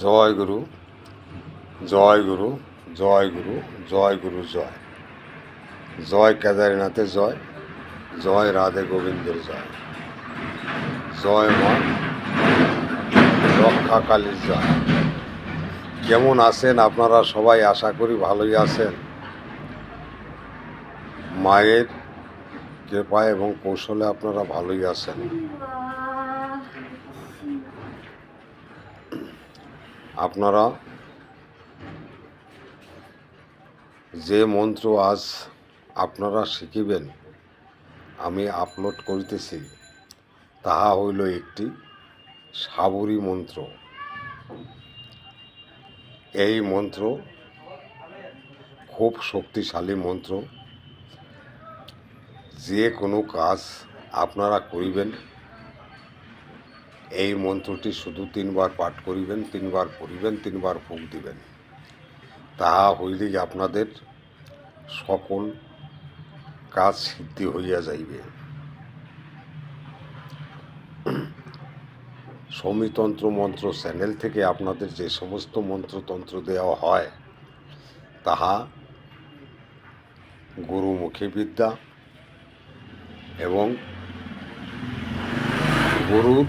জয় গুরু জয় গুরু জয় গুরু জয় গুরু, জয়। জয় কেদারনাথের জয় জয় রাধে গোবিন্দের জয়। জয় মা রক্ষা কালীর জয়। কেমন আছেন আপনারা সবাই? আশা করি ভালোই আছেন। মায়ের কৃপায় এবং কৌশলে আপনারা ভালোই আছেন। আপনারা যে মন্ত্র আজ আপনারা শিখিবেন, আমি আপলোড করিতেছি, তাহা হইল একটি সাবরী মন্ত্র। এই মন্ত্র খুব শক্তিশালী মন্ত্র। যে কোনো কাজ আপনারা করিবেন এই মন্ত্রটি শুধু তিনবার পাঠ করিবেন, তিনবার পড়িবেন, তিনবার ফুক দিবেন। তাহা হইলেই আপনাদের সকল কাজ সিদ্ধি হইয়া যাইবে। সমিতন্ত্র মন্ত্র চ্যানেল থেকে আপনাদের যে সমস্ত মন্ত্রতন্ত্র দেওয়া হয়, তাহা গুরুমুখী বিদ্যা এবং গুরুর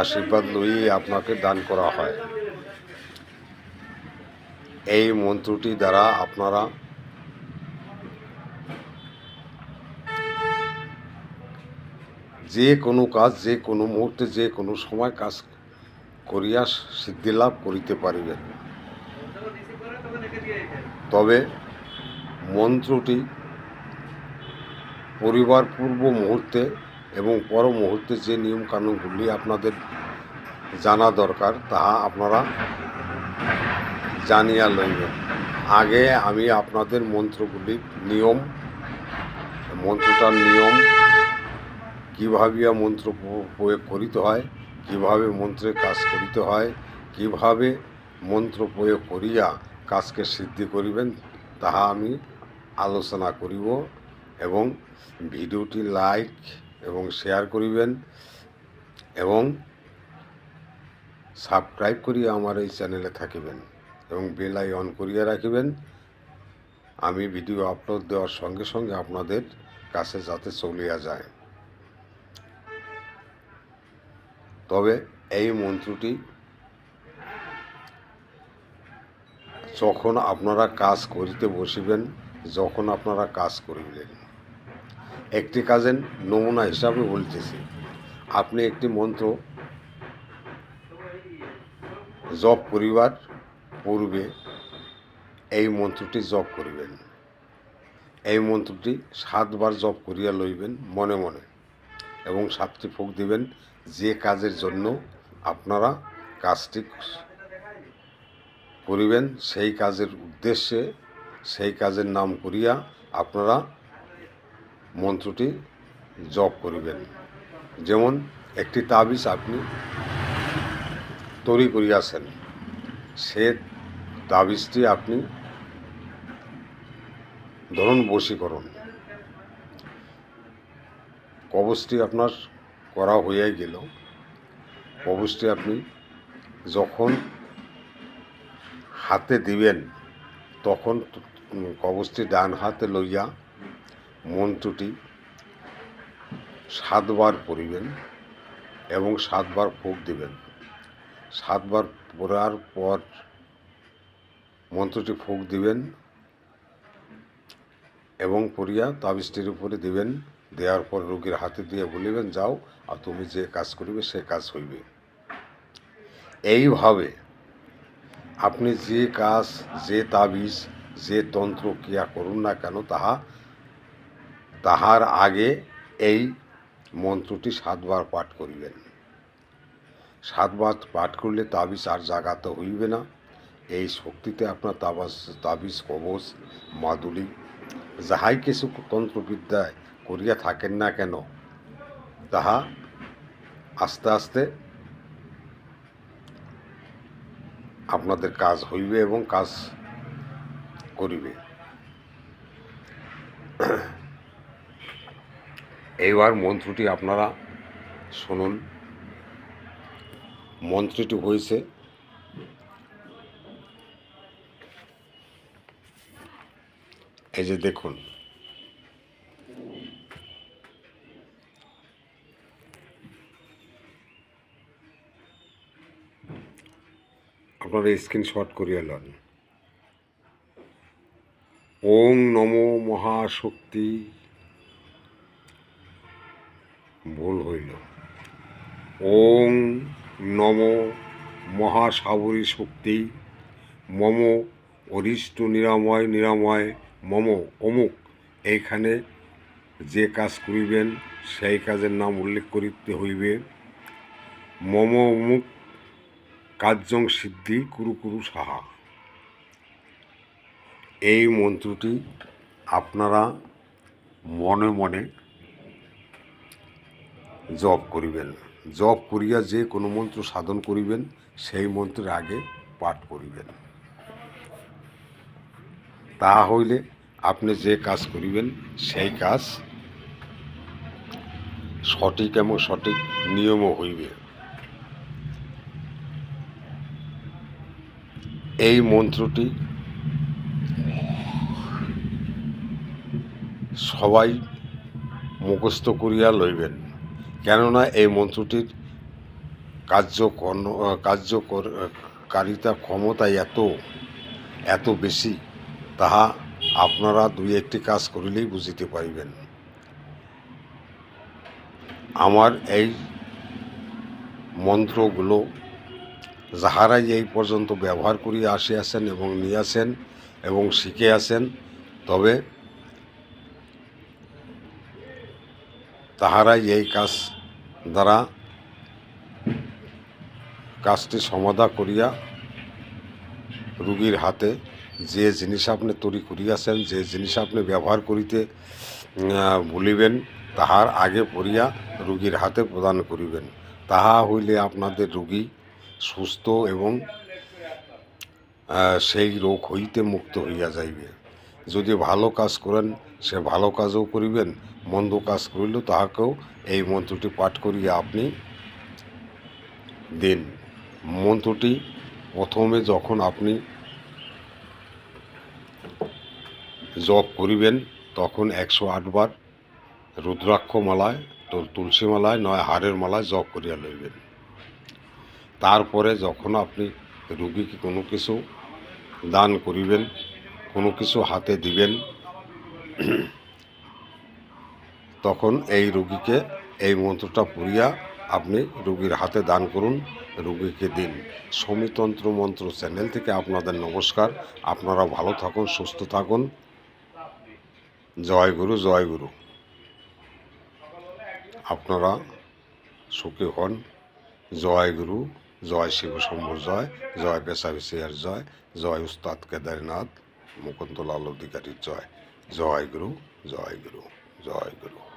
আশীর্বাদ লইয়ে আপনাকে দান করা হয়। এই মন্ত্রটি দ্বারা আপনারা যে কোনো কাজ, যে কোনো মুহূর্তে, যে কোনো সময় কাজ করিয়া সিদ্ধি লাভ করিতে পারিবেন। তবে মন্ত্রটি পরিবার পূর্ব মুহূর্তে এবং পর মুহূর্তে যে নিয়মকানুনগুলি আপনাদের জানা দরকার তাহা আপনারা জানিয়া লইবেন। আগে আমি আপনাদের মন্ত্রগুলির নিয়ম, মন্ত্রটার নিয়ম, কীভাবে মন্ত্র প্রয়োগ করিতে হয়, কীভাবে মন্ত্রে কাজ করিতে হয়, কীভাবে মন্ত্র প্রয়োগ করিয়া কাজকে সিদ্ধি করিবেন, তাহা আমি আলোচনা করিব এবং ভিডিওটি লাইক এবং শেয়ার করিবেন এবং সাবস্ক্রাইব করিয়া আমার এই চ্যানেলে থাকিবেন এবং বেল আই অন করিয়া রাখিবেন। আমি ভিডিও আপলোড দেওয়ার সঙ্গে সঙ্গে আপনাদের কাছে যাতে চলিয়া যায়। তবে এই মন্ত্রটি যখন আপনারা কাজ করিতে বসিবেন, যখন আপনারা কাজ করিবেন। একটি কাজের নমুনা হিসাবে বলতেছি। আপনি একটি মন্ত্র, জপ করিবার পূর্বে এই মন্ত্রটি জপ করিবেন। এই মন্ত্রটি সাতবার জপ করিয়া লইবেন মনে মনে এবং সাতটি ফুক দিবেন যে কাজের জন্য আপনারা কাজটি করিবেন, সেই কাজের উদ্দেশ্যে সেই কাজের নাম করিয়া আপনারা মন্ত্রটি জপ করিবেন। যেমন একটি তাবিজ আপনি তৈরি করিয়াছেন, সে তাবিজটি আপনি ধরুন বশীকরণ কবচটি আপনার করা হয়ে গেল। কবচটি আপনি যখন হাতে দিবেন, তখন কবচটি ডান হাতে লইয়া মন্ত্রটি সাতবার পড়িবেন এবং সাতবার ফুক দিবেন। সাতবার পড়ার পর মন্ত্রটি ফুক দিবেন এবং পড়িয়া তাবিজটির উপরে দিবেন। দেওয়ার পর রোগীর হাতে দিয়ে বলিবেন, যাও আর তুমি যে কাজ করিবে সে কাজ হইবে। এইভাবে আপনি যে কাজ, যে তাবিজ, যে তন্ত্র ক্রিয়া করুন না কেন, তাহা তাহার আগে এই মন্ত্রটি সাতবার পাঠ করিবেন। সাতবার পাঠ করলে তাবিজ আর জাগাতে হইবে না। এই শক্তিতে আপনার তাবাজ, তাবিজ, কবচ, মাদুলি, যাহাই কিছু তন্ত্রবিদ্যায় করিয়া থাকেন না কেন, তাহা আস্তে আস্তে আপনাদের কাজ হইবে এবং কাজ করিবে। এইবার মন্ত্রটি আপনারা শুনুন। মন্ত্রটি হয়েছে। এই যে দেখুন। আপনারা স্ক্রিনশট করিয়া লন ওং নমো মহাশক্তি ভুল হইল। ওং নম মহাসাবরী শক্তি, মম অরিষ্ট নিরাময় নিরাময়, মম অমুক। এইখানে যে কাজ করিবেন, সেই কাজের নাম উল্লেখ করিতে হইবে। মম অমুক কার্যং সিদ্ধি কুরু কুরু সাহা। এই মন্ত্রটি আপনারা মনে মনে জপ করিবেন। জপ করিয়া যে কোনো মন্ত্র সাধন করিবেন, সেই মন্ত্রের আগে পাঠ করিবেন। তা হইলে আপনি যে কাজ করিবেন, সেই কাজ সঠিক এবং সঠিক নিয়মও হইবে। এই মন্ত্রটি সবাই মুখস্থ করিয়া লইবেন। কেননা এই মন্ত্রটির কার্যকর কার্যকারিতা ক্ষমতা এত এত বেশি, তাহা আপনারা দুই একটি কাজ করিলেই বুঝিতে পারিবেন। আমার এই মন্ত্রগুলো যাহারাই এই পর্যন্ত ব্যবহার করিয়া আসিয়াছেন এবং নিয়েছেন এবং শিখে আছেন তবে তাহারাই এই কাজ দ্বারা কাজটি সমাধা করিয়া রুগীর হাতে যে জিনিস আপনি তৈরি করিয়াছেন যে জিনিস আপনি ব্যবহার করিতে আহ, ভুলিবেন তাহার আগে পড়িয়া রুগীর হাতে প্রদান করিবেন। তাহা হইলে আপনাদের রুগী সুস্থ এবং সেই রোগ হইতে মুক্ত হইয়া যাইবে। যদি ভালো কাজ করেন, সে ভালো কাজও করিবেন, মন্দ কাজ করিলেও তাহাকেও এই মন্ত্রটি পাঠ করিয়া আপনি দিন। মন্ত্রটি প্রথমে যখন আপনি জপ করিবেন, তখন একশো আটবার রুদ্রাক্ষ মালায় তুলসী মালায়, নয় হাড়ের মালায় জপ করিয়া লইবেন। তারপরে যখন আপনি রুগীকে কোনো কিছু দান করিবেন কোনো কিছু হাতে দিবেন, তখন এই রুগীকে এই মন্ত্রটা পড়িয়া আপনি রুগীর হাতে দান করুন, রুগীকে দিন। সমিতন্ত্র মন্ত্র চ্যানেল থেকে আপনাদের নমস্কার। আপনারা ভালো থাকুন, সুস্থ থাকুন। জয় গুরু জয় গুরু। আপনারা সুখী হন। জয় গুরু, জয় শিব শম্ভুর জয় জয় পেশা বিশিয়ার জয় জয় উস্তাদ কেদারনাথ। মুকুন্দলাল অধিকারীর জয়। জয় গুরু জয় গুরু জয় গুরু।